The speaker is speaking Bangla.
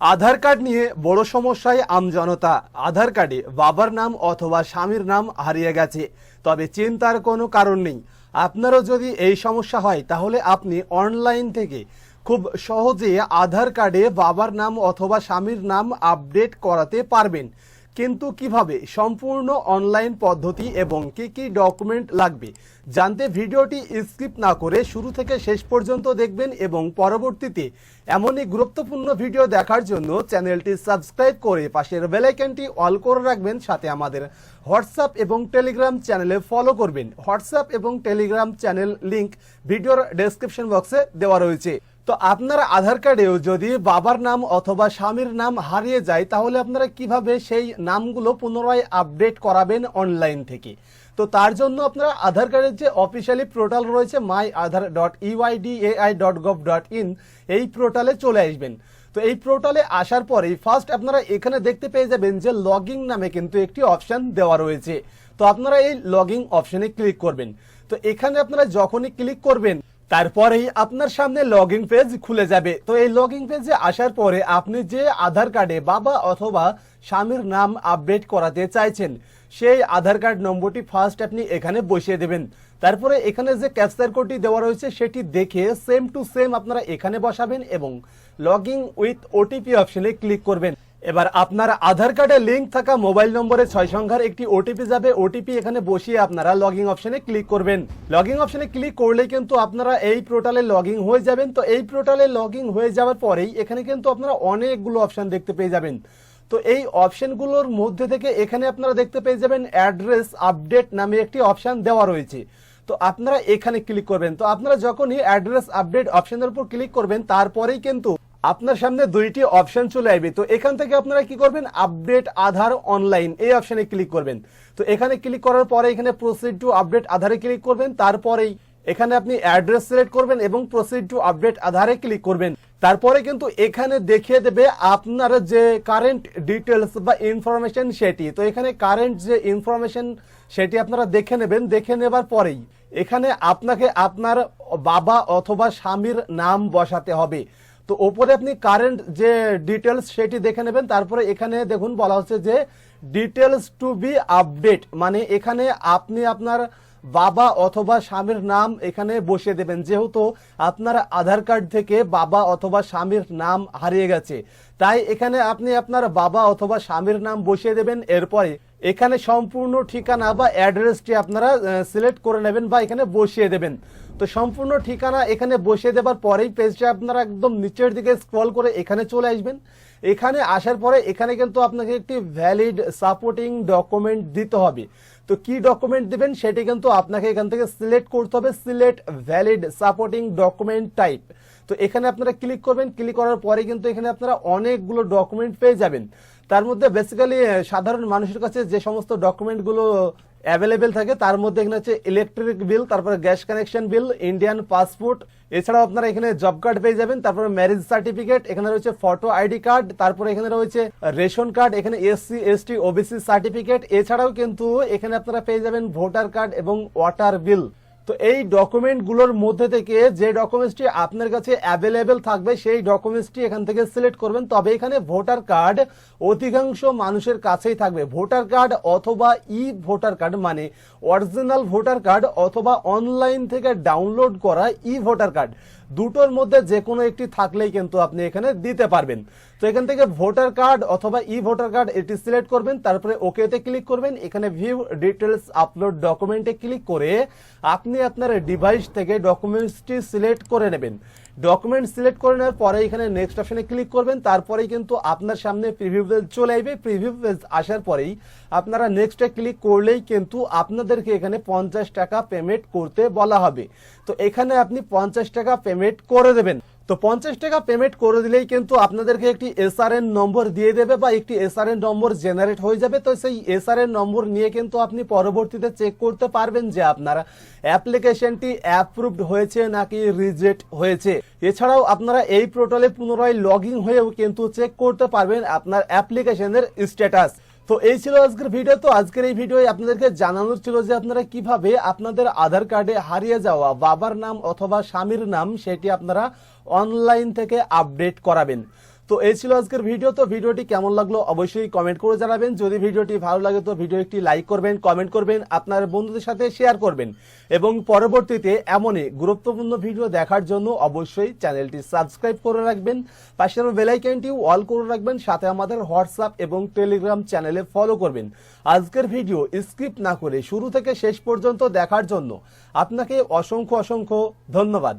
আধার কার্ড নিয়ে বড় সমস্যায় আমজনতা আধার কার্ডে বাবার নাম অথবা স্বামীর নাম হারিয়ে গেছে। তবে চিন্তার কোনো কারণ নেই। আপনারও যদি এই সমস্যা হয়, তাহলে আপনি অনলাইন থেকে খুব সহজে আধার কার্ডে বাবার নাম অথবা স্বামীর নাম আপডেট করাতে পারবেন। কিন্তু কীভাবে সম্পূর্ণ অনলাইন পদ্ধতি এবং কি কি ডকুমেন্ট লাগবে জানতে ভিডিওটি স্কিপ না করে শুরু থেকে শেষ পর্যন্ত দেখবেন এবং পরবর্তীতে এমনই গুরুত্বপূর্ণ ভিডিও দেখার জন্য চ্যানেলটি সাবস্ক্রাইব করে পাশের বেলাইকনটি অল করে রাখবেন, সাথে আমাদের হোয়াটসঅ্যাপ এবং টেলিগ্রাম চ্যানেলে ফলো করবেন। হোয়াটসঅ্যাপ এবং টেলিগ্রাম চ্যানেল লিংক ভিডিওর ডেসক্রিপশন বক্সে দেওয়া রয়েছে। তো আপনার আধার কার্ডেও যদি বাবার নাম অথবা স্বামীর নাম হারিয়ে যায়, তাহলে আপনারা কীভাবে সেই নামগুলো পুনরায় আপডেট করাবেন অনলাইন থেকে? তো তার জন্য আপনারা আধার কার্ডের যে অফিসিয়ালি পোর্টাল রয়েছে my Aadhaar dot UIDAI dot gov dot in এই পোর্টালে চলে আসবেন। তো এই পোর্টালে আসার পরেই ফার্স্ট আপনারা এখানে দেখতে পেয়ে যাবেন যে লগিং নামে কিন্তু একটি অপশান দেওয়া রয়েছে। তো আপনারা এই লগিং অপশনে ক্লিক করবেন। তো এখানে আপনারা যখনই ক্লিক করবেন তারপরেই আপনার সামনে লগ ইন পেজ খুলে যাবে। তো এই লগ ইন পেজে আসার পরে আপনি যে আধার কার্ডে বাবা অথবা স্বামীর নাম আপডেট করাতে চাইছেন, সেই আধার কার্ড নম্বরটি ফার্স্ট আপনি এখানে বসিয়ে দেবেন। তারপরে এখানে যে ক্যাপচার কোডটি দেওয়া রয়েছে, সেটি দেখে সেম টু সেম আপনারা এখানে বসাবেন এবং লগ ইন উইথ ওটিপি অপশনে ক্লিক করবেন। এবার আপনার আধার কার্ডে লিংক থাকা মোবাইল নম্বরে ছয় সংখ্যার একটি ওটিপি যাবে। ওটিপি এখানে বসিয়ে আপনারা লগইন অপশনে ক্লিক করবেন। লগইন অপশনে ক্লিক করলে কিন্তু আপনারা এই পোর্টালে লগইন হয়ে যাবেন। তো এই পোর্টালে লগইন হয়ে যাওয়ার পরেই এখানে কিন্তু আপনারা অনেকগুলো অপশন দেখতে পেয়ে যাবেন। তো এই অপশনগুলোর মধ্যে থেকে এখানে আপনারা দেখতে পেয়ে যাবেন অ্যাড্রেস আপডেট নামে একটি অপশন দেওয়া রয়েছে। তো আপনারা এখানে ক্লিক করবেন। তো আপনারা যখনই অ্যাড্রেস আপডেট অপশনের উপর ক্লিক করবেন, তারপরেই কিন্তু আপনার সামনে দুইটি অপশন চলে আসবে। তো এখান থেকে আপনারা কি করবেন? আপডেট আধার অনলাইন এই অপশনে ক্লিক করবেন। তো এখানে ক্লিক করার পরে এখানে প্রসিড টু আপডেট আধারে ক্লিক করবেন। তারপরেই এখানে আপনি অ্যাড্রেস সিলেক্ট করবেন এবং প্রসিড টু আপডেট আধারে ক্লিক করবেন। তারপরে কিন্তু এখানে দেখিয়ে দেবে আপনার যে কারেন্ট ডিটেলস বা ইনফরমেশন সেটি। তো এখানে কারেন্ট যে ইনফরমেশন সেটি আপনারা দেখে নেবেন। দেখে নেবার পরেই এখানে আপনাকে আপনার বাবা অথবা স্বামীর নাম বসাতে হবে। তো ওপরে আপনি কারেন্ট যে ডিটেলস সেটি দেখে নেবেন, তারপরে এখানে দেখুন বলা হচ্ছে যে ডিটেলস টু বি আপডেট মানে এখানে আপনি আপনার বাবা অথবা স্বামীর নাম এখানে বসিয়ে দেবেন, যেহেতু আপনার আধার কার্ড থেকে বাবা অথবা স্বামীর নাম হারিয়ে গেছে। তাই এখানে আপনি আপনার বাবা অথবা স্বামীর নাম বসিয়ে দেবেন, এরপরে এখানে সম্পূর্ণ ঠিকানা বা অ্যাড্রেসটি আপনারা সিলেক্ট করে নেবেন বা এখানে বসিয়ে দেবেন। তো সম্পূর্ণ ঠিকানা এখানে বসিয়ে দেবার পরেই পেজটা আপনারা একদম নিচের দিকে স্ক্রল করে এখানে চলে আসবেন। এখানে আসার পরে এখানে কিন্তু আপনাকে একটি ভ্যালিড সাপোর্টিং ডকুমেন্ট দিতে হবে। তো কি ডকুমেন্ট দিবেন সেটি কিন্তু আপনাকে এখান থেকে সিলেক্ট করতে হবে। Select valid supporting document type তো এখানে আপনারা ক্লিক করবেন। ক্লিক করার পরে কিন্তু এখানে আপনারা অনেকগুলো ডকুমেন্ট পেয়ে যাবেন। তার মধ্যে বেসিক্যালি সাধারণ মানুষের কাছে যে সমস্ত ডকুমেন্টগুলো অ্যাভেলেবেল থাকে, তার মধ্যে এখানে হচ্ছে ইলেকট্রিক বিল তারপরে gas connection bill Indian passport এছাড়াও আপনারা এখানে জব কার্ড পেয়ে যাবেন, তারপরে ম্যারেজ সার্টিফিকেট এখানে রয়েছে ফটো আইডি কার্ড তারপরে এখানে রয়েছে রেশন কার্ড এখানে এসসি এসটি ওবিসি সার্টিফিকেট এছাড়াও কিন্তু এখানে আপনারা পেয়ে যাবেন ভোটার কার্ড এবং ওয়াটার বিল তো এই ডকুমেন্টগুলোর মধ্যে থেকে যে ডকুমেন্টসটি আপনার কাছে অ্যাভেলেবেল থাকবে, সেই ডকুমেন্টসটি এখান থেকে সিলেক্ট করবেন। তবে এখানে ভোটার কার্ড অধিকাংশ মানুষের কাছেই থাকবে। ভোটার কার্ড অথবা ই ভোটার কার্ড মানে অরিজিনাল ভোটার কার্ড অথবা অনলাইন থেকে ডাউনলোড করা ই ভোটার কার্ড দুটোর মধ্যে যে কোনো একটি থাকলেই কিন্তু আপনি এখানে দিতে পারবেন। তো এখান থেকে ভোটার কার্ড অথবা ই ভোটার কার্ড এটি সিলেক্ট করবেন, তারপরে ওকেতে ক্লিক করবেন। এখানে ভিউ ডিটেলস আপলোড ডকুমেন্টে ক্লিক করে আপনি আপনার ডিভাইস থেকে ডকুমেন্টসটি সিলেক্ট করে নেবেন। ডকুমেন্ট সিলেক্ট করে নেওয়ার পরে এখানে নেক্সট অপশনে ক্লিক করবেন, তারপরেই কিন্তু আপনার সামনে প্রিভিউ পেজ চলে আসবে। প্রিভিউ পেজ আসার পরেই আপনারা নেক্সটে ক্লিক করলেই কিন্তু আপনাদেরকে এখানে পঞ্চাশ টাকা পেমেন্ট করতে বলা হবে। তো এখানে আপনি পঞ্চাশ টাকা পেমেন্ট করে দেবেন। তো পঞ্চাশ টাকা পেমেন্ট করে দিলেই কিন্তু আপনাদেরকে একটি এসআরএন নম্বর দিয়ে দেবে বা একটি এসআরএন নম্বর জেনারেট হয়ে যাবে। তো সেই এসআরএন নম্বর নিয়ে কিন্তু আপনি পরবর্তীতে চেক করতে পারবেন যে আপনার অ্যাপ্লিকেশনটি অ্যাপ্রুভড হয়েছে নাকি রিজেক্ট হয়েছে। এছাড়াও আপনারা এই পোর্টালে পুনরায় লগ হয়েও কিন্তু চেক করতে পারবেন আপনার অ্যাপ্লিকেশনের স্ট্যাটাস তো এই ছিল আজকের ভিডিও তো আজকের এই ভিডিও আপনাদেরকে জানানোর ছিল যে আপনারা কীভাবে আপনাদের আধার কার্ডে হারিয়ে যাওয়া বাবার নাম অথবা স্বামীর নাম, সেটি আপনারা অনলাইন থেকে আপডেট করাবেন। তো এই ছিল আজকের ভিডিও তো ভিডিওটি কেমন লাগল অবশ্যই কমেন্ট করে জানাবেন। যদি ভিডিওটি ভালো লাগে, তো ভিডিও একটি লাইক করবেন কমেন্ট করবেন, আপনার বন্ধুদের সাথে শেয়ার করবেন। এবং পরবর্তীতে এমনই গুরুত্বপূর্ণ ভিডিও দেখার জন্য অবশ্যই চ্যানেলটি সাবস্ক্রাইব করে রাখবেন। পাশের বেলাইকানটি অল করে রাখবেন, সাথে আমাদের হোয়াটসঅ্যাপ এবং টেলিগ্রাম চ্যানেলে ফলো করবেন। আজকের ভিডিও স্কিপ না করে শুরু থেকে শেষ পর্যন্ত দেখার জন্য আপনাকে অসংখ্য অসংখ্য ধন্যবাদ।